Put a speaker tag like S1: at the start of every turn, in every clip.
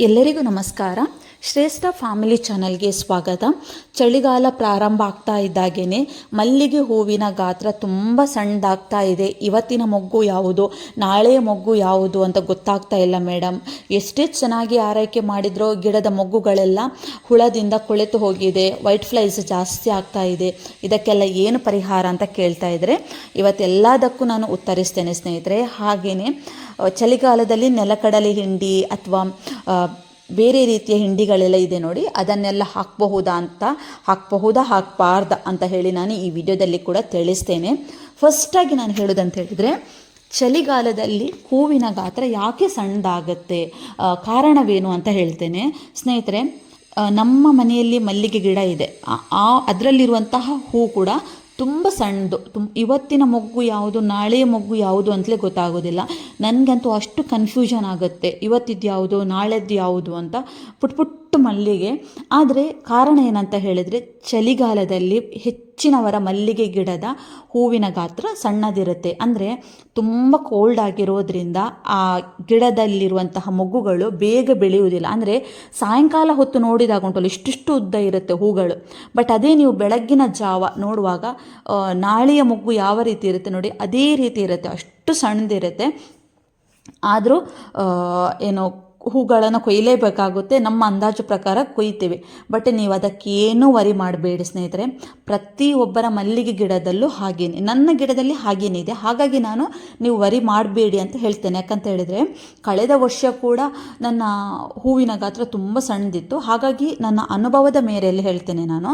S1: ಎಲ್ಲರಿಗೂ ನಮಸ್ಕಾರ. ಶ್ರೇಷ್ಠ ಫ್ಯಾಮಿಲಿ ಚಾನಲ್ಗೆ ಸ್ವಾಗತ. ಚಳಿಗಾಲ ಪ್ರಾರಂಭ ಆಗ್ತಾ ಇದ್ದಾಗೇನೆ ಮಲ್ಲಿಗೆ ಹೂವಿನ ಗಾತ್ರ ತುಂಬ ಸಣ್ಣದಾಗ್ತಾ ಇದೆ. ಇವತ್ತಿನ ಮೊಗ್ಗು ಯಾವುದು ನಾಳೆಯ ಮೊಗ್ಗು ಯಾವುದು ಅಂತ ಗೊತ್ತಾಗ್ತಾ ಇಲ್ಲ ಮೇಡಮ್ ಎಷ್ಟೇ ಚೆನ್ನಾಗಿ ಆರೈಕೆ ಮಾಡಿದ್ರೋ ಗಿಡದ ಮೊಗ್ಗುಗಳೆಲ್ಲ ಹುಳದಿಂದ ಕೊಳೆತು ಹೋಗಿದೆ, ವೈಟ್ ಫ್ಲೈಸ್ ಜಾಸ್ತಿ ಆಗ್ತಾ ಇದೆ. ಇದಕ್ಕೆಲ್ಲ ಏನು ಪರಿಹಾರ ಅಂತ ಕೇಳ್ತಾ ಇದ್ದರೆ ಇವತ್ತೆಲ್ಲದಕ್ಕೂ ನಾನು ಉತ್ತರಿಸ್ತೇನೆ ಸ್ನೇಹಿತರೆ. ಹಾಗೆಯೇ ಚಳಿಗಾಲದಲ್ಲಿ ನೆಲಕಡಲೆ ಹಿಂಡಿ ಅಥವಾ ಬೇರೆ ರೀತಿಯ ಹಿಂಡಿಗಳೆಲ್ಲ ಇದೆ ನೋಡಿ, ಅದನ್ನೆಲ್ಲ ಹಾಕಬಹುದಾ ಅಂತ, ಹಾಕಬಹುದಾ, ಹಾಕಬಾರ್ದ ಅಂತ ಹೇಳಿ ನಾನು ಈ ವಿಡಿಯೋದಲ್ಲಿ ಕೂಡ ತಿಳಿಸ್ತೇನೆ. ಫಸ್ಟಾಗಿ ನಾನು ಹೇಳೋದಂತ ಹೇಳಿದರೆ, ಚಳಿಗಾಲದಲ್ಲಿ ಹೂವಿನ ಗಾತ್ರ ಯಾಕೆ ಸಣ್ಣದಾಗತ್ತೆ? ಕಾರಣವೇನು ಅಂತ ಹೇಳ್ತೇನೆ. ಸ್ನೇಹಿತರೆ ನಮ್ಮ ಮನೆಯಲ್ಲಿ ಮಲ್ಲಿಗೆ ಗಿಡ ಇದೆ. ಆ, ಅದರಲ್ಲಿರುವಂತಹ ಹೂ ಕೂಡ ತುಂಬ ಸಣ್ಣದು. ತುಂಬ ಇವತ್ತಿನ ಮೊಗ್ಗು ಯಾವುದು, ನಾಳೆಯ ಮೊಗ್ಗು ಯಾವುದು ಅಂತಲೇ ಗೊತ್ತಾಗೋದಿಲ್ಲ. ನನಗಂತೂ ಅಷ್ಟು ಕನ್ಫ್ಯೂಷನ್ ಆಗುತ್ತೆ. ಇವತ್ತಿದ್ದು ಯಾವುದು ನಾಳೆದ್ದು ಯಾವುದು ಅಂತ. ಪುಟ್ ಪುಟ್ ಮಲ್ಲಿಗೆ. ಆದರೆ ಕಾರಣ ಏನಂತ ಹೇಳಿದರೆ ಚಳಿಗಾಲದಲ್ಲಿ ಹೆಚ್ಚಿನವರ ಮಲ್ಲಿಗೆ ಗಿಡದ ಹೂವಿನ ಗಾತ್ರ ಸಣ್ಣದಿರುತ್ತೆ. ಅಂದರೆ ತುಂಬ ಕೋಲ್ಡ್ ಆಗಿರೋದ್ರಿಂದ ಆ ಗಿಡದಲ್ಲಿರುವಂತಹ ಮೊಗ್ಗುಗಳು ಬೇಗ ಬೆಳೆಯುವುದಿಲ್ಲ. ಅಂದರೆ ಸಾಯಂಕಾಲ ಹೊತ್ತು ನೋಡಿದಾಗ ಉಂಟಲ್ಲ, ಇಷ್ಟಿಷ್ಟು ಉದ್ದ ಇರುತ್ತೆ ಹೂಗಳು. ಬಟ್ ಅದೇ ನೀವು ಬೆಳಗ್ಗಿನ ಜಾವ ನೋಡುವಾಗ ನಾಳೆಯ ಮೊಗ್ಗು ಯಾವ ರೀತಿ ಇರುತ್ತೆ ನೋಡಿ, ಅದೇ ರೀತಿ ಇರುತ್ತೆ. ಅಷ್ಟು ಸಣ್ಣದಿರುತ್ತೆ. ಆದರೂ ಏನು ಹೂಗಳನ್ನು ಕೊಯ್ಯಲೇಬೇಕಾಗುತ್ತೆ ನಮ್ಮ ಅಂದಾಜು ಪ್ರಕಾರ ಕೊಯ್ತೀವಿ. ಬಟ್ ನೀವು ಅದಕ್ಕೆ ಏನೂ ವರಿ ಮಾಡಬೇಡಿ ಸ್ನೇಹಿತರೆ. ಪ್ರತಿಯೊಬ್ಬರ ಮಲ್ಲಿಗೆ ಗಿಡದಲ್ಲೂ ಹಾಗೇನೆ. ನನ್ನ ಗಿಡದಲ್ಲಿ ಹಾಗೇನೆ ಇದೆ. ಹಾಗಾಗಿ ನಾನು ನೀವು ವರಿ ಮಾಡಬೇಡಿ ಅಂತ ಹೇಳ್ತೇನೆ. ಯಾಕಂತ ಹೇಳಿದರೆ, ಕಳೆದ ವರ್ಷ ಕೂಡ ನನ್ನ ಹೂವಿನ ಗಾತ್ರ ತುಂಬ ಸಣ್ಣದಿತ್ತು. ಹಾಗಾಗಿ ನನ್ನ ಅನುಭವದ ಮೇರೆಯಲ್ಲಿ ಹೇಳ್ತೇನೆ ನಾನು,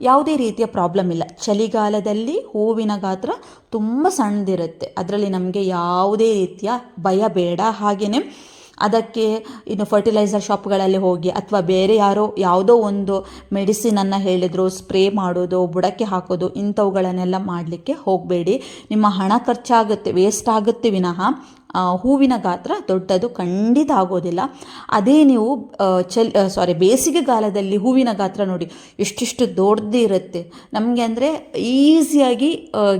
S1: ಯಾವುದೇ ರೀತಿಯ ಪ್ರಾಬ್ಲಮ್ ಇಲ್ಲ. ಚಳಿಗಾಲದಲ್ಲಿ ಹೂವಿನ ಗಾತ್ರ ತುಂಬ ಸಣ್ಣದಿರುತ್ತೆ. ಅದರಲ್ಲಿ ನಮಗೆ ಯಾವುದೇ ರೀತಿಯ ಭಯ ಬೇಡ. ಹಾಗೆಯೇ ಅದಕ್ಕೆ ಇನ್ನು ಫರ್ಟಿಲೈಸರ್ ಶಾಪ್ಗಳಲ್ಲಿ ಹೋಗಿ ಅಥವಾ ಬೇರೆ ಯಾರೋ ಯಾವುದೋ ಒಂದು ಮೆಡಿಸಿನನ್ನು ಹೇಳಿದ್ರು ಸ್ಪ್ರೇ ಮಾಡೋದು, ಬುಡಕ್ಕೆ ಹಾಕೋದು, ಇಂಥವುಗಳನ್ನೆಲ್ಲ ಮಾಡಲಿಕ್ಕೆ ಹೋಗಬೇಡಿ. ನಿಮ್ಮ ಹಣ ಖರ್ಚಾಗುತ್ತೆ ವೇಸ್ಟ್ ಆಗುತ್ತೆ ವಿನಃ. ಹೂವಿನ ಗಾತ್ರ ದೊಡ್ಡದು ಖಂಡಿತ ಆಗೋದಿಲ್ಲ. ಅದೇ ನೀವು ಚಲ್ ಸಾರಿ ಬೇಸಿಗೆಗಾಲದಲ್ಲಿ ಹೂವಿನ ಗಾತ್ರ ನೋಡಿ, ಎಷ್ಟಿಷ್ಟು ದೊಡ್ಡದಿರುತ್ತೆ ನಮಗೆ ಅಂದರೆ ಈಸಿಯಾಗಿ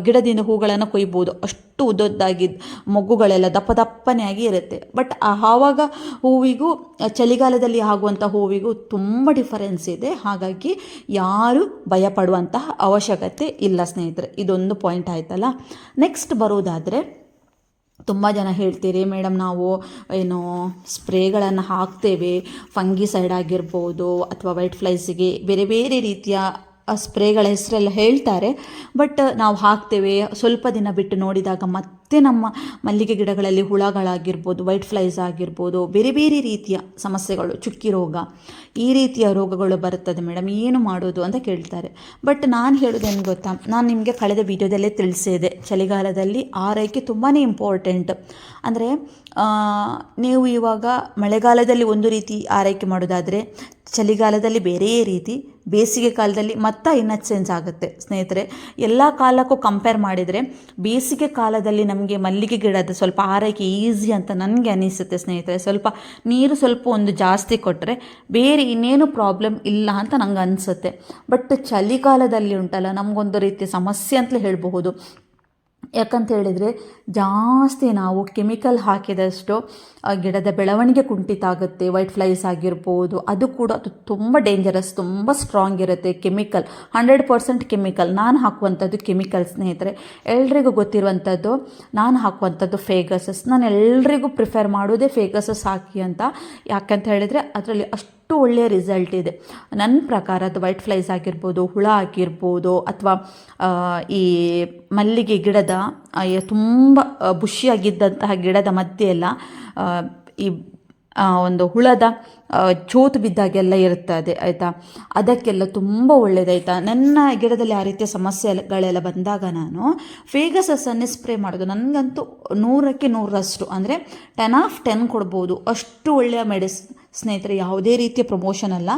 S1: ಗಿಡದಿಂದ ಹೂಗಳನ್ನು ಕೊಯ್ಬೋದು. ಅಷ್ಟು ಉದ್ದದ್ದಾಗಿ ಮೊಗ್ಗುಗಳೆಲ್ಲ ದಪ್ಪ ದಪ್ಪನೇ ಆಗಿ ಇರುತ್ತೆ. ಬಟ್ ಆವಾಗ ಹೂವಿಗೂ ಚಳಿಗಾಲದಲ್ಲಿ ಆಗುವಂಥ ಹೂವಿಗೂ ತುಂಬ ಡಿಫರೆನ್ಸ್ ಇದೆ. ಹಾಗಾಗಿ ಯಾರು ಭಯಪಡುವಂತಹ ಅವಶ್ಯಕತೆ ಇಲ್ಲ ಸ್ನೇಹಿತರೆ. ಇದೊಂದು ಪಾಯಿಂಟ್ ಆಯ್ತಲ್ಲ. ನೆಕ್ಸ್ಟ್ ಬರೋದಾದರೆ ತುಂಬ ಜನ ಹೇಳ್ತೀರಿ ಮೇಡಮ್ ನಾವು ಏನು ಸ್ಪ್ರೇಗಳನ್ನು ಹಾಕ್ತೇವೆ, ಫಂಗಿಸೈಡ್ ಆಗಿರ್ಬೋದು ಅಥವಾ ವೈಟ್ ಫ್ಲೈಸಿಗೆ ಬೇರೆ ಬೇರೆ ರೀತಿಯ ಸ್ಪ್ರೇಗಳ ಹೆಸರೆಲ್ಲ ಹೇಳ್ತಾರೆ. ಬಟ್ ನಾವು ಹಾಕ್ತೇವೆ. ಸ್ವಲ್ಪ ದಿನ ಬಿಟ್ಟು ನೋಡಿದಾಗ ಮತ್ತೆ ನಮ್ಮ ಮಲ್ಲಿಗೆ ಗಿಡಗಳಲ್ಲಿ ಹುಳಗಳಾಗಿರ್ಬೋದು ವೈಟ್ ಫ್ಲೈಸ್ ಆಗಿರ್ಬೋದು, ಬೇರೆ ಬೇರೆ ರೀತಿಯ ಸಮಸ್ಯೆಗಳು, ಚುಕ್ಕಿ ರೋಗ ಈ ರೀತಿಯ ರೋಗಗಳು ಬರುತ್ತದೆ ಮೇಡಮ್ ಏನು ಮಾಡೋದು ಅಂತ ಕೇಳ್ತಾರೆ. ಬಟ್ ನಾನು ಹೇಳೋದೇನು ಗೊತ್ತಾ? ನಾನು ನಿಮಗೆ ಕಳೆದ ವಿಡಿಯೋದಲ್ಲೇ ತಿಳಿಸಿದೆ. ಚಳಿಗಾಲದಲ್ಲಿ ಆರೈಕೆ ತುಂಬಾ ಇಂಪಾರ್ಟೆಂಟ್ ಅಂದರೆ ನೀವು ಇವಾಗ ಮಳೆಗಾಲದಲ್ಲಿ ಒಂದು ರೀತಿ ಆರೈಕೆ ಮಾಡೋದಾದರೆ, ಚಳಿಗಾಲದಲ್ಲಿ ಬೇರೆ ರೀತಿ ಬೇಸಿಗೆ ಕಾಲದಲ್ಲಿ ಮತ್ತೆ ಇನ್ನೂ ಚೇಂಜ್ ಆಗುತ್ತೆ. ಸ್ನೇಹಿತರೆ, ಎಲ್ಲ ಕಾಲಕ್ಕೂ ಕಂಪೇರ್ ಮಾಡಿದರೆ ಬೇಸಿಗೆ ಕಾಲದಲ್ಲಿ ನಮಗೆ ಮಲ್ಲಿಗೆ ಗಿಡದ ಸ್ವಲ್ಪ ಆರೈಕೆ ಈಸಿ ಅಂತ ನನಗೆ ಅನಿಸುತ್ತೆ ಸ್ನೇಹಿತರೆ. ಸ್ವಲ್ಪ ನೀರು ಸ್ವಲ್ಪ ಒಂದು ಜಾಸ್ತಿ ಕೊಟ್ಟರೆ ಬೇರೆ ಇನ್ನೇನು ಪ್ರಾಬ್ಲಮ್ ಇಲ್ಲ ಅಂತ ನಂಗೆ ಅನಿಸುತ್ತೆ. ಬಟ್ ಚಳಿಗಾಲದಲ್ಲಿ ಉಂಟಲ್ಲ, ನಮಗೊಂದು ರೀತಿಯ ಸಮಸ್ಯೆ ಅಂತಲೇ ಹೇಳಬಹುದು. ಯಾಕಂತ ಹೇಳಿದರೆ ಜಾಸ್ತಿ ನಾವು ಕೆಮಿಕಲ್ ಹಾಕಿದಷ್ಟು ಗಿಡದ ಬೆಳವಣಿಗೆ ಕುಂಠಿತ ಆಗುತ್ತೆ, ವೈಟ್ ಫ್ಲೈಸ್ ಆಗಿರ್ಬೋದು, ಅದು ಕೂಡ ಅದು ತುಂಬ ಡೇಂಜರಸ್ ತುಂಬ ಸ್ಟ್ರಾಂಗ್ ಇರುತ್ತೆ ಕೆಮಿಕಲ್ ಹಂಡ್ರೆಡ್ ಪರ್ಸೆಂಟ್ ಕೆಮಿಕಲ್. ನಾನು ಹಾಕುವಂಥದ್ದು ಕೆಮಿಕಲ್ ಸ್ನೇಹಿತರೆ. ಎಲ್ರಿಗೂ ಗೊತ್ತಿರುವಂಥದ್ದು, ನಾನು ಹಾಕುವಂಥದ್ದು ಫೇಗಸಸ್ ನಾನು ಎಲ್ರಿಗೂ ಪ್ರಿಫರ್ ಮಾಡೋದೇ ಫೇಗಸಸ್ ಹಾಕಿ ಅಂತ. ಯಾಕಂತ ಹೇಳಿದರೆ, ಅದರಲ್ಲಿ ಅಷ್ಟು ಒಳ್ಳೆಯ ರಿಸಲ್ಟ್ ಇದೆ. ನನ್ನ ಪ್ರಕಾರ ಅದು ವೈಟ್ ಫ್ಲೈಸ್ ಆಗಿರ್ಬೋದು, ಹುಳ ಆಗಿರ್ಬೋದು ಅಥವಾ ಈ ಮಲ್ಲಿಗೆ ಗಿಡದ ತುಂಬ ಬುಷಿಯಾಗಿದ್ದಂತಹ ಗಿಡದ ಮಧ್ಯೆಲ್ಲ ಈ ಒಂದು ಹುಳದ ಚೋತು ಬಿದ್ದಾಗೆಲ್ಲ ಇರ್ತದೆ ಆಯಿತಾ? ಅದಕ್ಕೆಲ್ಲ ತುಂಬ ಒಳ್ಳೆಯದಾಯ್ತಾ ನನ್ನ ಗಿಡದಲ್ಲಿ ಆ ರೀತಿಯ ಸಮಸ್ಯೆಗಳೆಲ್ಲ ಬಂದಾಗ ನಾನು ಫೇಗಸಸ್ಸನ್ನೇ ಸ್ಪ್ರೇ ಮಾಡೋದು. ನನಗಂತೂ ನೂರಕ್ಕೆ ನೂರರಷ್ಟು, ಅಂದರೆ ಟೆನ್ ಆಫ್ ಟೆನ್ ಕೊಡ್ಬೋದು. ಅಷ್ಟು ಒಳ್ಳೆಯ ಮೆಡಿಸ್ ಸ್ನೇಹಿತರೆ, ಯಾವುದೇ ರೀತಿಯ ಪ್ರಮೋಷನ್ ಅಲ್ಲ.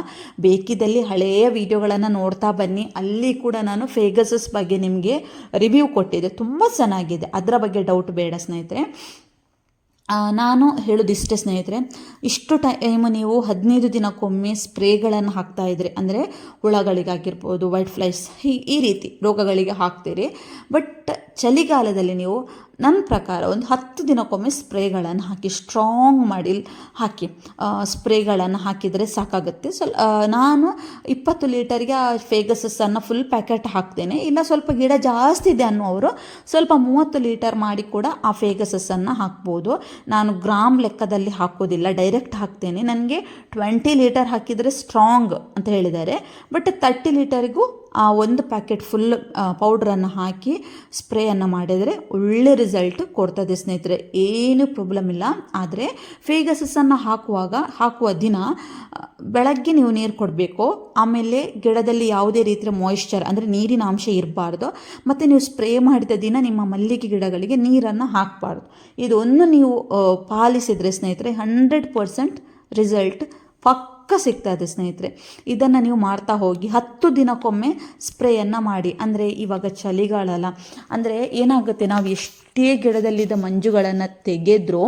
S1: ಬೇಕಿದ್ದಲ್ಲಿ ಹಳೆಯ ವಿಡಿಯೋಗಳನ್ನು ನೋಡ್ತಾ ಬನ್ನಿ. ಅಲ್ಲಿ ಕೂಡ ನಾನು ಫೇಗಸಸ್ ಬಗ್ಗೆ ನಿಮಗೆ ರಿವ್ಯೂ ಕೊಟ್ಟಿದ್ದೆ. ತುಂಬ ಚೆನ್ನಾಗಿದೆ. ಅದರ ಬಗ್ಗೆ ಡೌಟ್ ಬೇಡ, ಸ್ನೇಹಿತರೆ. ನಾನು ಹೇಳೋದಿಷ್ಟೇ ಸ್ನೇಹಿತರೆ, ಇಷ್ಟು ಟೈಮ್ ನೀವು ಹದಿನೈದು ದಿನಕ್ಕೊಮ್ಮೆ ಸ್ಪ್ರೇಗಳನ್ನು ಹಾಕ್ತಾ ಇದ್ರಿ. ಅಂದರೆ ಹುಳಗಳಿಗಾಗಿರ್ಬೋದು ವೈಟ್ ಫ್ಲೈಸ್ ಈ ಈ ರೀತಿ ರೋಗಗಳಿಗೆ ಹಾಕ್ತೀರಿ. ಬಟ್ ಚಳಿಗಾಲದಲ್ಲಿ ನೀವು ನನ್ನ ಪ್ರಕಾರ ಒಂದು ಹತ್ತು ದಿನಕ್ಕೊಮ್ಮೆ ಸ್ಪ್ರೇಗಳನ್ನು ಹಾಕಿ ಸ್ಟ್ರಾಂಗ್ ಮಾಡಿ ಹಾಕಿ ಸ್ಪ್ರೇಗಳನ್ನು ಹಾಕಿದರೆ ಸಾಕಾಗುತ್ತೆ. ಸ್ವಲ್ಪ ನಾನು ಇಪ್ಪತ್ತು ಲೀಟರ್ಗೆ ಆ ಫೇಗಸಸ್ಸನ್ನು ಫುಲ್ ಪ್ಯಾಕೆಟ್ ಹಾಕ್ತೇನೆ. ಇಲ್ಲ, ಸ್ವಲ್ಪ ಗಿಡ ಜಾಸ್ತಿ ಇದೆ ಅನ್ನೋರು ಸ್ವಲ್ಪ ಮೂವತ್ತು ಲೀಟರ್ ಮಾಡಿ ಕೂಡ ಆ ಫೇಗಸಸ್ಸನ್ನು ಹಾಕ್ಬೋದು. ನಾನು ಗ್ರಾಮ್ ಲೆಕ್ಕದಲ್ಲಿ ಹಾಕೋದಿಲ್ಲ ಡೈರೆಕ್ಟ್ ಹಾಕ್ತೇನೆ. ನನಗೆ ಟ್ವೆಂಟಿ ಲೀಟರ್ ಹಾಕಿದರೆ ಸ್ಟ್ರಾಂಗ್ ಅಂತ ಹೇಳಿದ್ದಾರೆ. ಬಟ್ ತರ್ಟಿ ಲೀಟರ್ಗೂ ಆ ಒಂದು ಪ್ಯಾಕೆಟ್ ಫುಲ್ ಪೌಡ್ರನ್ನು ಹಾಕಿ ಸ್ಪ್ರೇಯನ್ನು ಮಾಡಿದರೆ ಒಳ್ಳೆ ರಿಸಲ್ಟ್ ಕೊಡ್ತದೆ ಸ್ನೇಹಿತರೆ. ಏನು ಪ್ರಾಬ್ಲಮ್ ಇಲ್ಲ. ಆದರೆ ಫೇಗಸಸ್ಸನ್ನು ಹಾಕುವಾಗ, ಹಾಕುವ ದಿನ ಬೆಳಗ್ಗೆ ನೀವು ನೀರು ಕೊಡಬೇಕು. ಆಮೇಲೆ ಗಿಡದಲ್ಲಿ ಯಾವುದೇ ರೀತಿಯ ಮಾಯಿಶ್ಚರ್ ಅಂದರೆ ನೀರಿನ ಅಂಶ ಇರಬಾರ್ದು. ಮತ್ತು ನೀವು ಸ್ಪ್ರೇ ಮಾಡಿದ ದಿನ ನಿಮ್ಮ ಮಲ್ಲಿಗೆ ಗಿಡಗಳಿಗೆ ನೀರನ್ನು ಹಾಕಬಾರ್ದು. ಇದೊಂದು ನೀವು ಪಾಲಿಸಿದರೆ ಸ್ನೇಹಿತರೆ ಹಂಡ್ರೆಡ್ ಪರ್ಸೆಂಟ್ ರಿಸಲ್ಟ್ ಪಕ್ಕ ಇದೆ ಸ್ನೇಹಿತರೆ. ಇದನ್ನು ನೀವು ಮಾಡ್ತಾ ಹೋಗಿ ಹತ್ತು ದಿನಕ್ಕೊಮ್ಮೆ ಸ್ಪ್ರೇಯನ್ನು ಮಾಡಿ. ಅಂದರೆ ಇವಾಗ ಚಳಿಗಾಲಲ್ಲ. ಅಂದರೆ ಏನಾಗುತ್ತೆ, ನಾವು ಎಷ್ಟೇ ಗಿಡದಲ್ಲಿದ್ದ ಮಂಜುಗಳನ್ನು ತೆಗೆದ್ರೂ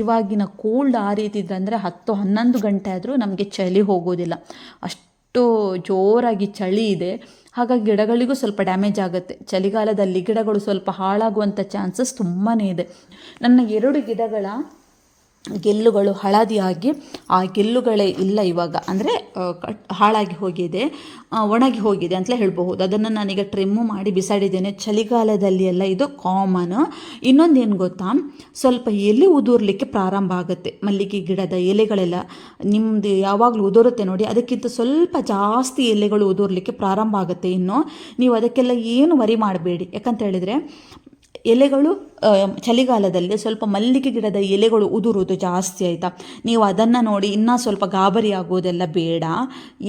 S1: ಇವಾಗಿನ ಕೋಲ್ಡ್ ಆ ರೀತಿ ಇದ್ರೆ ಅಂದರೆ ಹತ್ತು, ಹನ್ನೊಂದು ಗಂಟೆ ಆದರೂ ನಮಗೆ ಚಳಿ ಹೋಗೋದಿಲ್ಲ. ಅಷ್ಟು ಜೋರಾಗಿ ಚಳಿ ಇದೆ. ಹಾಗಾಗಿ ಗಿಡಗಳಿಗೂ ಸ್ವಲ್ಪ ಡ್ಯಾಮೇಜ್ ಆಗುತ್ತೆ. ಚಳಿಗಾಲದಲ್ಲಿ ಗಿಡಗಳು ಸ್ವಲ್ಪ ಹಾಳಾಗುವಂಥ ಚಾನ್ಸಸ್ ತುಂಬಾ ಇದೆ. ನನ್ನ ಎರಡು ಗಿಡಗಳ ಗೆಲ್ಲುಗಳು ಹಳದಿಯಾಗಿ ಆ ಗೆಲ್ಲುಗಳೇ ಇಲ್ಲ ಇವಾಗ. ಅಂದರೆ ಹಾಳಾಗಿ ಹೋಗಿದೆ ಒಣಗಿ ಹೋಗಿದೆ ಅಂತಲೇ ಹೇಳಬಹುದು. ಅದನ್ನು ನಾನೀಗ ಟ್ರಿಮ್ಮು ಮಾಡಿ ಬಿಸಾಡಿದ್ದೇನೆ. ಚಳಿಗಾಲದಲ್ಲಿ ಎಲ್ಲ ಇದು ಕಾಮನ್. ಇನ್ನೊಂದೇನು ಗೊತ್ತಾ? ಸ್ವಲ್ಪ ಎಲೆ ಉದುರ್ಲಿಕ್ಕೆ ಪ್ರಾರಂಭ ಆಗುತ್ತೆ. ಮಲ್ಲಿಗೆ ಗಿಡದ ಎಲೆಗಳೆಲ್ಲ ನಿಮ್ಮದು ಯಾವಾಗಲೂ ಉದುರುತ್ತೆ ನೋಡಿ, ಅದಕ್ಕಿಂತ ಸ್ವಲ್ಪ ಜಾಸ್ತಿ ಎಲೆಗಳು ಉದುರ್ಲಿಕ್ಕೆ ಪ್ರಾರಂಭ ಆಗುತ್ತೆ ಇನ್ನು. ನೀವು ಅದಕ್ಕೆಲ್ಲ ಏನು ವರಿ ಮಾಡಬೇಡಿ. ಯಾಕಂತ ಹೇಳಿದರೆ ಎಲೆಗಳು ಚಳಿಗಾಲದಲ್ಲಿ ಸ್ವಲ್ಪ ಮಲ್ಲಿಗೆ ಗಿಡದ ಎಲೆಗಳು ಉದುರುವುದು ಜಾಸ್ತಿ ಆಯಿತಾ? ನೀವು ಅದನ್ನು ನೋಡಿ ಇನ್ನೂ ಸ್ವಲ್ಪ ಗಾಬರಿ ಆಗೋದೆಲ್ಲ ಬೇಡ.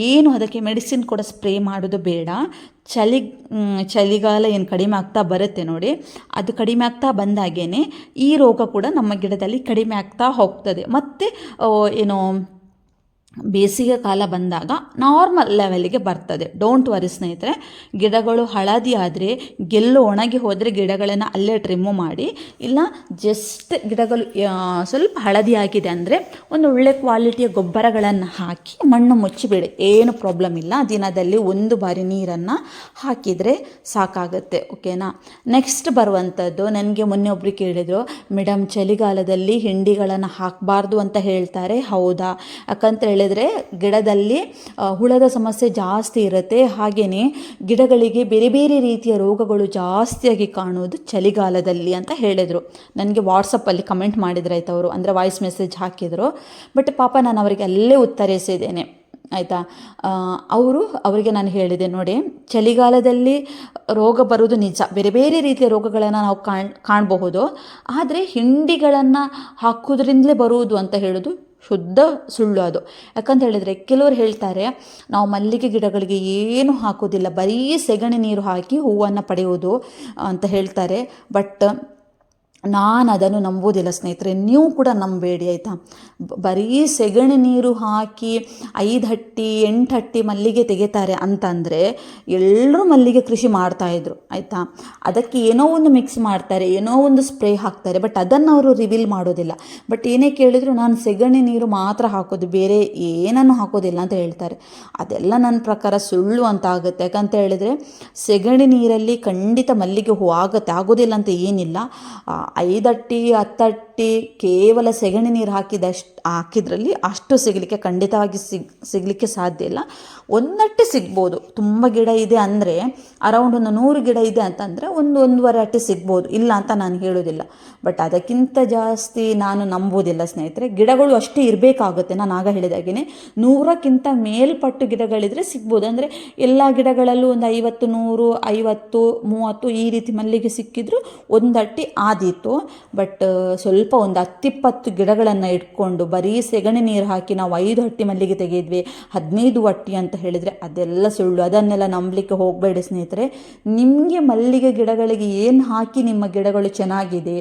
S1: ಏನು ಅದಕ್ಕೆ ಮೆಡಿಸಿನ್ ಕೂಡ ಸ್ಪ್ರೇ ಮಾಡೋದು ಬೇಡ. ಚಳಿ ಚಳಿಗಾಲ ಏನು ಕಡಿಮೆ ಆಗ್ತಾ ಬರುತ್ತೆ ನೋಡಿ. ಅದು ಕಡಿಮೆ ಆಗ್ತಾ ಬಂದಾಗೇ ಈ ರೋಗ ಕೂಡ ನಮ್ಮ ಗಿಡದಲ್ಲಿ ಕಡಿಮೆ ಆಗ್ತಾ ಹೋಗ್ತದೆ. ಮತ್ತು ಏನು ಬೇಸಿಗೆ ಕಾಲ ಬಂದಾಗ ನಾರ್ಮಲ್ ಲೆವೆಲ್ಗೆ ಬರ್ತದೆ. ಡೋಂಟ್ ವರಿ ಸ್ನೇಹಿತರೆ, ಗಿಡಗಳು ಹಳದಿ ಆದರೆ ಗೆಲ್ಲು ಒಣಗಿ ಹೋದರೆ ಗಿಡಗಳನ್ನು ಅಲ್ಲೇ ಟ್ರಿಮ್ಮು ಮಾಡಿ. ಇಲ್ಲ ಜಸ್ಟ್ ಗಿಡಗಳು ಸ್ವಲ್ಪ ಹಳದಿ ಆಗಿದೆ ಅಂದರೆ ಒಂದು ಒಳ್ಳೆ ಕ್ವಾಲಿಟಿಯ ಗೊಬ್ಬರಗಳನ್ನು ಹಾಕಿ ಮಣ್ಣು ಮುಚ್ಚಿಬಿಡಿ. ಏನು ಪ್ರಾಬ್ಲಮ್ ಇಲ್ಲ. ದಿನದಲ್ಲಿ ಒಂದು ಬಾರಿ ನೀರನ್ನು ಹಾಕಿದರೆ ಸಾಕಾಗುತ್ತೆ. ಓಕೆನಾ ನೆಕ್ಸ್ಟ್ ಬರುವಂಥದ್ದು ನನಗೆ ಮೊನ್ನೆ ಒಬ್ರು ಕೇಳಿದರು ಮೇಡಮ್ ಚಳಿಗಾಲದಲ್ಲಿ ಹಿಂಡಿಗಳನ್ನು ಹಾಕಬಾರ್ದು ಅಂತ ಹೇಳ್ತಾರೆ. ಹೌದಾ? ಯಾಕಂತ ಹೇಳಿದರೆ ಗಿಡದಲ್ಲಿ ಆ, ಹುಳದ ಸಮಸ್ಯೆ ಜಾಸ್ತಿ ಇರುತ್ತೆ. ಹಾಗೆಯೇ ಗಿಡಗಳಿಗೆ ಬೇರೆ ಬೇರೆ ರೀತಿಯ ರೋಗಗಳು ಜಾಸ್ತಿಯಾಗಿ ಕಾಣೋದು ಚಳಿಗಾಲದಲ್ಲಿ ಅಂತ ಹೇಳಿದರು. ನನಗೆ ವಾಟ್ಸಪ್ಪಲ್ಲಿ ಕಮೆಂಟ್ ಮಾಡಿದ್ರು ಆಯ್ತು ಅವರು. ಅಂದರೆ ವಾಯ್ಸ್ ಮೆಸೇಜ್ ಹಾಕಿದರು. ಬಟ್ ಪಾಪ ನಾನು ಅವರಿಗೆ ಅಲ್ಲೇ ಉತ್ತರಿಸಿದ್ದೇನೆ. ಆಯಿತಾ? ಅವರು ಅವರಿಗೆ ನಾನು ಹೇಳಿದೆ ನೋಡಿ ಚಳಿಗಾಲದಲ್ಲಿ ರೋಗ ಬರೋದು ನಿಜ. ಬೇರೆ ಬೇರೆ ರೀತಿಯ ರೋಗಗಳನ್ನು ನಾವು ಕಾಣ್ ಕಾಣಬಹುದು. ಆದರೆ ಹಿಂಡಿಗಳನ್ನು ಹಾಕೋದ್ರಿಂದಲೇ ಬರುವುದು ಅಂತ ಹೇಳೋದು ಶುದ್ಧ ಸುಳ್ಳು ಅದು. ಯಾಕಂತ ಹೇಳಿದರೆ ಕೆಲವರು ಹೇಳ್ತಾರೆ, ನಾವು ಮಲ್ಲಿಗೆ ಗಿಡಗಳಿಗೆ ಏನು ಹಾಕೋದಿಲ್ಲ ಬರೀ ಸೆಗಣಿ ನೀರು ಹಾಕಿ ಹೂವನ್ನು ಪಡೆಯೋದು ಅಂತ ಹೇಳ್ತಾರೆ. ಬಟ್ ನಾನು ಅದನ್ನು ನಂಬೋದಿಲ್ಲ ಸ್ನೇಹಿತರೆ, ನೀವು ಕೂಡ ನಂಬೇಡಿ, ಆಯಿತಾ? ಬರೀ ಸೆಗಣಿ ನೀರು ಹಾಕಿ ಐದು ಹಟ್ಟಿ, ಎಂಟು ಹಟ್ಟಿ ಮಲ್ಲಿಗೆ ತೆಗಿತಾರೆ ಅಂತಂದರೆ ಎಲ್ಲರೂ ಮಲ್ಲಿಗೆ ಕೃಷಿ ಮಾಡ್ತಾಯಿದ್ರು ಆಯಿತಾ? ಅದಕ್ಕೆ ಏನೋ ಒಂದು ಮಿಕ್ಸ್ ಮಾಡ್ತಾರೆ, ಏನೋ ಒಂದು ಸ್ಪ್ರೇ ಹಾಕ್ತಾರೆ ಬಟ್ ಅದನ್ನು ಅವರು ರಿವೀಲ್ ಮಾಡೋದಿಲ್ಲ. ಬಟ್ ಏನೇ ಕೇಳಿದ್ರು ನಾನು ಸೆಗಣಿ ನೀರು ಮಾತ್ರ ಹಾಕೋದು, ಬೇರೆ ಏನನ್ನು ಹಾಕೋದಿಲ್ಲ ಅಂತ ಹೇಳ್ತಾರೆ. ಅದೆಲ್ಲ ನನ್ನ ಪ್ರಕಾರ ಸುಳ್ಳು ಅಂತ ಆಗುತ್ತೆ. ಯಾಕಂತ ಹೇಳಿದರೆ ಸೆಗಣಿ ನೀರಲ್ಲಿ ಖಂಡಿತ ಮಲ್ಲಿಗೆ ಹೂ ಆಗುತ್ತೆ, ಆಗೋದಿಲ್ಲ ಅಂತ ಏನಿಲ್ಲ. ಐದಟ್ಟಿ ಹತ್ತಟ್ಟಿ ಕೇವಲ ಸೆಗಣಿ ನೀರು ಹಾಕಿದಷ್ಟು ಹಾಕಿದ್ರಲ್ಲಿ ಅಷ್ಟು ಸಿಗಲಿಕ್ಕೆ ಖಂಡಿತವಾಗಿ ಸಿಗ್, ಸಿಗಲಿಕ್ಕೆ ಸಾಧ್ಯ ಇಲ್ಲ. ಒಂದಟ್ಟಿ ಸಿಗ್ಬೋದು. ತುಂಬ ಗಿಡ ಇದೆ ಅಂದರೆ ಅರೌಂಡ್ ಒಂದು ನೂರು ಗಿಡ ಇದೆ ಅಂತಂದರೆ ಒಂದು ಒಂದೂವರೆ ಅಟ್ಟಿ ಸಿಗ್ಬೋದು. ಇಲ್ಲ ಅಂತ ನಾನು ಹೇಳೋದಿಲ್ಲ ಬಟ್ ಅದಕ್ಕಿಂತ ಜಾಸ್ತಿ ನಾನು ನಂಬೋದಿಲ್ಲ ಸ್ನೇಹಿತರೆ. ಗಿಡಗಳು ಅಷ್ಟೇ ಇರಬೇಕಾಗುತ್ತೆ. ನಾನು ಆಗ ಹೇಳಿದಾಗೇ ನೂರಕ್ಕಿಂತ ಮೇಲ್ಪಟ್ಟು ಗಿಡಗಳಿದ್ರೆ ಸಿಗ್ಬೋದು. ಅಂದರೆ ಎಲ್ಲ ಗಿಡಗಳಲ್ಲೂ ಒಂದು ಐವತ್ತು, ನೂರು, ಐವತ್ತು, ಮೂವತ್ತು ಈ ರೀತಿ ಮಲ್ಲಿಗೆ ಸಿಕ್ಕಿದ್ರು ಒಂದಟ್ಟಿ ಆದೀತು. ಬಟ್ ಸ್ವಲ್ಪ ಒಂದು ಹತ್ತಿಪ್ಪತ್ತು ಗಿಡಗಳನ್ನು ಇಟ್ಕೊಂಡು ಬರೀ ಸೆಗಣಿ ನೀರು ಹಾಕಿ ನಾವು ಐದು ಹಟ್ಟಿ ಮಲ್ಲಿಗೆ ತೆಗೆದ್ವಿ, ಹದಿನೈದು ಹಟ್ಟಿ ಅಂತ ಹೇಳಿದರೆ ಅದೆಲ್ಲ ಸುಳ್ಳು, ಅದನ್ನೆಲ್ಲ ನಂಬಲಿಕ್ಕೆ ಹೋಗಬೇಡಿ ಸ್ನೇಹಿತರೆ. ನಿಮಗೆ ಮಲ್ಲಿಗೆ ಗಿಡಗಳಿಗೆ ಏನು ಹಾಕಿ ನಿಮ್ಮ ಗಿಡಗಳು ಚೆನ್ನಾಗಿದೆ,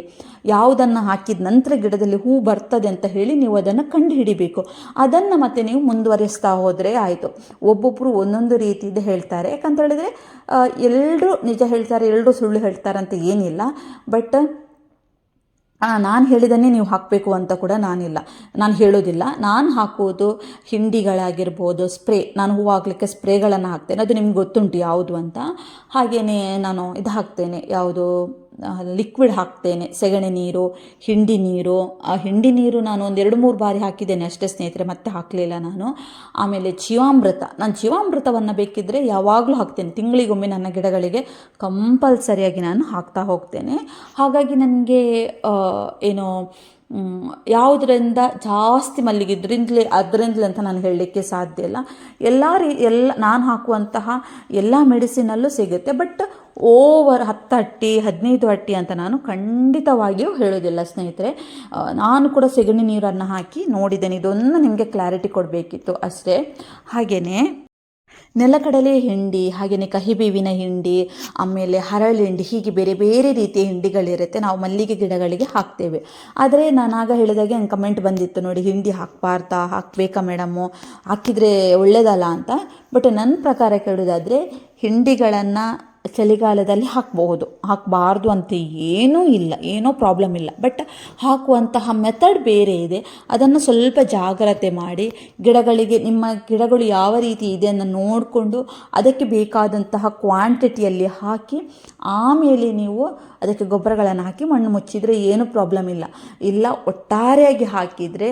S1: ಯಾವುದನ್ನು ಹಾಕಿದ ನಂತರ ಗಿಡದಲ್ಲಿ ಹೂ ಬರ್ತದೆ ಅಂತ ಹೇಳಿ ನೀವು ಅದನ್ನು ಕಂಡು ಹಿಡಿಬೇಕು ಅದನ್ನು ಮತ್ತೆ ನೀವು ಮುಂದುವರಿಸ್ತಾ ಹೋದರೆ ಆಯಿತು. ಒಬ್ಬೊಬ್ಬರು ಒಂದೊಂದು ರೀತಿಯಿಂದ ಹೇಳ್ತಾರೆ. ಯಾಕಂತ ಹೇಳಿದರೆ ಎಲ್ಲರೂ ನಿಜ ಹೇಳ್ತಾರೆ ಎಲ್ಲರೂ ಸುಳ್ಳು ಹೇಳ್ತಾರೆ ಅಂತ ಏನಿಲ್ಲ. ಬಟ್ ನಾನು ಹೇಳಿದನ್ನೇ ನೀವು ಹಾಕಬೇಕು ಅಂತ ಕೂಡ ನಾನಿಲ್ಲ. ನಾನು ಹೇಳೋದಿಲ್ಲ. ನಾನು ಹಾಕುವುದು ಹಿಂಡಿಗಳಾಗಿರ್ಬೋದು, ಸ್ಪ್ರೇ, ನಾನು ಹೂವು ಹಾಕ್ಲಿಕ್ಕೆ ಸ್ಪ್ರೇಗಳನ್ನು ಹಾಕ್ತೇನೆ. ಅದು ನಿಮ್ಗೆ ಗೊತ್ತುಂಟು ಯಾವುದು ಅಂತ. ಹಾಗೆಯೇ ನಾನು ಇದು ಹಾಕ್ತೇನೆ. ಯಾವುದು? ಲಿಕ್ವಿಡ್ ಹಾಕ್ತೇನೆ, ಸೆಗಣಿ ನೀರು, ಹಿಂಡಿ ನೀರು. ಆ ಹಿಂಡಿ ನೀರು ನಾನು ಒಂದು ಎರಡು ಮೂರು ಬಾರಿ ಹಾಕಿದ್ದೇನೆ ಅಷ್ಟೇ ಸ್ನೇಹಿತರೆ, ಮತ್ತೆ ಹಾಕಲಿಲ್ಲ ನಾನು. ಆಮೇಲೆ ಜೀವಾಮೃತ, ನಾನು ಜೀವಾಮೃತವನ್ನು ಬೇಕಿದ್ದರೆ ಯಾವಾಗಲೂ ಹಾಕ್ತೇನೆ. ತಿಂಗಳಿಗೊಮ್ಮೆ ನನ್ನ ಗಿಡಗಳಿಗೆ ಕಂಪಲ್ಸರಿಯಾಗಿ ನಾನು ಹಾಕ್ತಾ ಹೋಗ್ತೇನೆ. ಹಾಗಾಗಿ ನನಗೆ ಏನು ಯಾವುದರಿಂದ ಜಾಸ್ತಿ ಮಲ್ಲಿಗೆ ಇದರಿಂದಲೇ, ಅದರಿಂದಲೇ ಅಂತ ನಾನು ಹೇಳಲಿಕ್ಕೆ ಸಾಧ್ಯ ಇಲ್ಲ. ಎಲ್ಲ ರೀ, ಎಲ್ಲ, ನಾನು ಹಾಕುವಂತಹ ಎಲ್ಲ ಮೆಡಿಸಿನಲ್ಲೂ ಸಿಗುತ್ತೆ. ಬಟ್ ಓವರ್ ಹತ್ತು ಅಟ್ಟಿ, ಹದಿನೈದು ಹಟ್ಟಿ ಅಂತ ನಾನು ಖಂಡಿತವಾಗಿಯೂ ಹೇಳೋದಿಲ್ಲ ಸ್ನೇಹಿತರೆ. ನಾನು ಕೂಡ ಸೆಗಣಿ ನೀರನ್ನು ಹಾಕಿ ನೋಡಿದ್ದೇನೆ. ಇದೊಂದು ನಿಮಗೆ ಕ್ಲಾರಿಟಿ ಕೊಡಬೇಕಿತ್ತು ಅಷ್ಟೇ. ಹಾಗೆಯೇ ನೆಲಕಡಲೆ ಹಿಂಡಿ ಹಾಗೆಯೇ ಕಹಿಬೇವಿನ ಹಿಂಡಿ, ಆಮೇಲೆ ಹರಳು ಹೀಗೆ ಬೇರೆ ಬೇರೆ ರೀತಿಯ ಹಿಂಡಿಗಳಿರುತ್ತೆ. ನಾವು ಮಲ್ಲಿಗೆ ಗಿಡಗಳಿಗೆ ಹಾಕ್ತೇವೆ. ಆದರೆ ಆಗ ಹೇಳಿದಾಗೆ ನಂಗೆ ಕಮೆಂಟ್ ಬಂದಿತ್ತು ನೋಡಿ, ಹಿಂಡಿ ಹಾಕಬಾರ್ದಾ, ಹಾಕಬೇಕಾ ಮೇಡಮ್ಮು ಹಾಕಿದರೆ ಒಳ್ಳೆಯದಲ್ಲ ಅಂತ. ಬಟ್ ನನ್ನ ಪ್ರಕಾರ ಕೇಳೋದಾದರೆ, ಹಿಂಡಿಗಳನ್ನು ಚಳಿಗಾಲದಲ್ಲಿ ಹಾಕಬಹುದು. ಹಾಕಬಾರ್ದು ಅಂತ ಏನೂ ಇಲ್ಲ, ಏನೋ ಪ್ರಾಬ್ಲಮ್ ಇಲ್ಲ. ಬಟ್ ಹಾಕುವಂತಹ ಮೆಥಡ್ ಬೇರೆ ಇದೆ. ಅದನ್ನು ಸ್ವಲ್ಪ ಜಾಗ್ರತೆ ಮಾಡಿ, ಗಿಡಗಳಿಗೆ, ನಿಮ್ಮ ಗಿಡಗಳು ಯಾವ ರೀತಿ ಇದೆ ಅನ್ನ ನೋಡಿಕೊಂಡು ಅದಕ್ಕೆ ಬೇಕಾದಂತಹ ಕ್ವಾಂಟಿಟಿಯಲ್ಲಿ ಹಾಕಿ, ಆಮೇಲೆ ನೀವು ಅದಕ್ಕೆ ಗೊಬ್ಬರಗಳನ್ನು ಹಾಕಿ ಮಣ್ಣು ಮುಚ್ಚಿದರೆ ಏನೂ ಪ್ರಾಬ್ಲಮ್ ಇಲ್ಲ. ಇಲ್ಲ, ಒಟ್ಟಾರೆಯಾಗಿ ಹಾಕಿದರೆ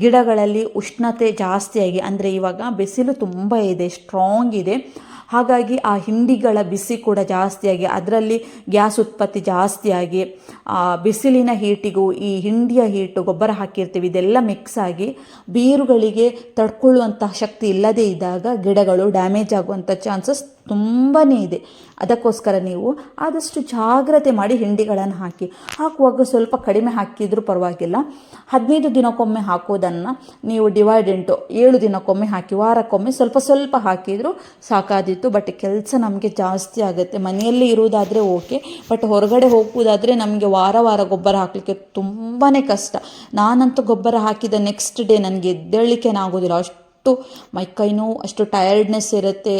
S1: ಗಿಡಗಳಲ್ಲಿ ಉಷ್ಣತೆ ಜಾಸ್ತಿಯಾಗಿ, ಅಂದರೆ ಇವಾಗ ಬಿಸಿಲು ತುಂಬ ಇದೆ ಸ್ಟ್ರಾಂಗ್ ಇದೆ. ಹಾಗಾಗಿ ಆ ಹಿಂಡಿಗಳ ಬಿಸಿ ಕೂಡ ಜಾಸ್ತಿಯಾಗಿ ಅದರಲ್ಲಿ ಗ್ಯಾಸ್ ಉತ್ಪತ್ತಿ ಜಾಸ್ತಿಯಾಗಿ ಆ ಬಿಸಿಲಿನ ಹೀಟಿಗೂ, ಈ ಹಿಂಡಿಯ ಹೀಟು, ಗೊಬ್ಬರ ಹಾಕಿರ್ತೀವಿ, ಇದೆಲ್ಲ ಮಿಕ್ಸ್ ಆಗಿ ಬೇರುಗಳಿಗೆ ತಡ್ಕೊಳ್ಳುವಂತಹ ಶಕ್ತಿ ಇಲ್ಲದೇ ಇದ್ದಾಗ ಗಿಡಗಳು ಡ್ಯಾಮೇಜ್ ಆಗುವಂಥ ಚಾನ್ಸಸ್ ತುಂಬಾ ಇದೆ. ಅದಕ್ಕೋಸ್ಕರ ನೀವು ಆದಷ್ಟು ಜಾಗ್ರತೆ ಮಾಡಿ ಹಿಂಡಿಗಳನ್ನು ಹಾಕಿ. ಹಾಕುವಾಗ ಸ್ವಲ್ಪ ಕಡಿಮೆ ಹಾಕಿದರೂ ಪರವಾಗಿಲ್ಲ. ಹದಿನೈದು ದಿನಕ್ಕೊಮ್ಮೆ ಹಾಕೋದನ್ನು ನೀವು ಡಿವೈಡೆಂಟು ಏಳು ದಿನಕ್ಕೊಮ್ಮೆ ಹಾಕಿ, ವಾರಕ್ಕೊಮ್ಮೆ ಸ್ವಲ್ಪ ಸ್ವಲ್ಪ ಹಾಕಿದರೂ ಸಾಕಾದಿತ್ತು ಬಟ್ ಕೆಲಸ ನಮಗೆ ಜಾಸ್ತಿ ಆಗುತ್ತೆ. ಮನೆಯಲ್ಲಿ ಇರುವುದಾದರೆ ಓಕೆ ಬಟ್ ಹೊರಗಡೆ ಹೋಗುವುದಾದರೆ ನಮಗೆ ವಾರ ವಾರ ಗೊಬ್ಬರ ಹಾಕಲಿಕ್ಕೆ ತುಂಬಾ ಕಷ್ಟ. ನಾನಂತೂ ಗೊಬ್ಬರ ಹಾಕಿದ ನೆಕ್ಸ್ಟ್ ಡೇ ನನಗೆ ಎದ್ದೇಳಿಕೆ ಆಗೋದಿಲ್ಲ. ಅಷ್ಟು ಮೈ ಮೈಕೈ ನೋವು, ಅಷ್ಟು ಟಯರ್ಡ್ನೆಸ್ ಇರುತ್ತೆ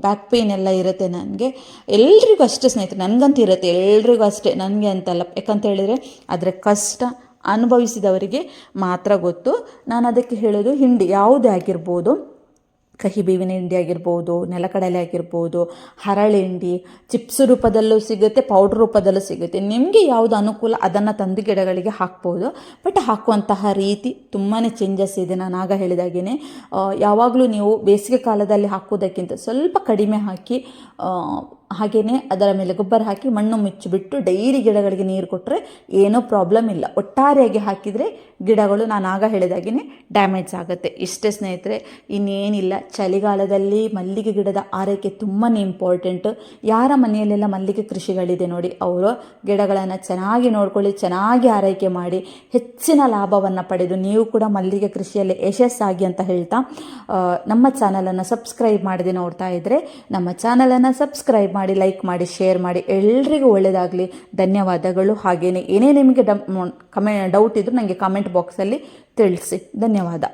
S1: ಬ್ಯಾಕ್ ಪೇನ್ ಎಲ್ಲ ಇರುತ್ತೆ ನನಗೆ. ಎಲ್ರಿಗೂ ಅಷ್ಟೇ ಸ್ನೇಹಿತರೆ, ನನಗಂತೂ ಇರುತ್ತೆ, ಎಲ್ರಿಗೂ ಅಷ್ಟೇ. ನನಗೆ ಅಂತಲ್ಲ. ಯಾಕಂತ ಹೇಳಿದರೆ ಅದರ ಕಷ್ಟ ಅನುಭವಿಸಿದವರಿಗೆ ಮಾತ್ರ ಗೊತ್ತು. ನಾನು ಅದಕ್ಕೆ ಹೇಳೋದು ಹಿಂಡಿ. ಯಾವುದೇ ಆಗಿರ್ಬೋದು ಕಹಿ ಬೇವಿನ ಹಿಂಡಿ ಆಗಿರ್ಬೋದು, ನೆಲಕಡಲೆ ಆಗಿರ್ಬೋದು, ಹರಳೆಂಡಿ, ಚಿಪ್ಸ್ ರೂಪದಲ್ಲೂ ಸಿಗುತ್ತೆ ಪೌಡ್ರ್ ರೂಪದಲ್ಲೂ ಸಿಗುತ್ತೆ. ನಿಮಗೆ ಯಾವುದು ಅನುಕೂಲ, ಅದನ್ನು ತಂದು ಗಿಡಗಳಿಗೆ ಹಾಕ್ಬೋದು. ಬಟ್ ಹಾಕುವಂತಹ ರೀತಿ ತುಂಬಾ ಚೇಂಜಸ್ ಇದೆ. ನಾನು ಆಗ ಹೇಳಿದಾಗೇ ಯಾವಾಗಲೂ ನೀವು ಬೇಸಿಗೆ ಕಾಲದಲ್ಲಿ ಹಾಕೋದಕ್ಕಿಂತ ಸ್ವಲ್ಪ ಕಡಿಮೆ ಹಾಕಿ ಹಾಗೆಯೇ ಅದರ ಮೇಲೆ ಗೊಬ್ಬರ ಹಾಕಿ ಮಣ್ಣು ಮುಚ್ಚಿಬಿಟ್ಟು ಡೈಲಿ ಗಿಡಗಳಿಗೆ ನೀರು ಕೊಟ್ಟರೆ ಏನೂ ಪ್ರಾಬ್ಲಮ್ ಇಲ್ಲ. ಒಟ್ಟಾರೆಯಾಗಿ ಹಾಕಿದರೆ ಗಿಡಗಳು ನಾನು ಆಗ ಹೇಳಿದಾಗೇ ಡ್ಯಾಮೇಜ್ ಆಗುತ್ತೆ. ಇಷ್ಟೇ ಸ್ನೇಹಿತರೆ, ಇನ್ನೇನಿಲ್ಲ. ಚಳಿಗಾಲದಲ್ಲಿ ಮಲ್ಲಿಗೆ ಗಿಡದ ಆರೈಕೆ ತುಂಬಾ ಇಂಪಾರ್ಟೆಂಟ್ ಯಾರ ಮನೆಯಲ್ಲೆಲ್ಲ ಮಲ್ಲಿಗೆ ಕೃಷಿಗಳಿದೆ ನೋಡಿ, ಅವರು ಗಿಡಗಳನ್ನು ಚೆನ್ನಾಗಿ ನೋಡ್ಕೊಳ್ಳಿ, ಚೆನ್ನಾಗಿ ಆರೈಕೆ ಮಾಡಿ, ಹೆಚ್ಚಿನ ಲಾಭವನ್ನು ಪಡೆದು ನೀವು ಕೂಡ ಮಲ್ಲಿಗೆ ಕೃಷಿಯಲ್ಲಿ ಯಶಸ್ಸಾಗಿ ಅಂತ ಹೇಳ್ತಾ ನಮ್ಮ ಚಾನಲನ್ನು ಸಬ್ಸ್ಕ್ರೈಬ್ ಮಾಡದೆ ನೋಡ್ತಾ ಇದ್ದರೆ ನಮ್ಮ ಚಾನಲನ್ನು ಸಬ್ಸ್ಕ್ರೈಬ್ ಮಾಡಿ ಲೈಕ್ ಮಾಡಿ ಶೇರ್ ಮಾಡಿ, ಎಲ್ರಿಗೂ ಒಳ್ಳೆಯದಾಗಲಿ ಧನ್ಯವಾದಗಳು. ಹಾಗೆಯೇ ಏನೇ ನಿಮಗೆ ಡಮ್ ಕಮೆ ಡೌಟ್ ಇದ್ದರೂ ನನಗೆ ಕಮೆಂಟ್ ಬಾಕ್ಸಲ್ಲಿ ತಿಳಿಸಿ. ಧನ್ಯವಾದ.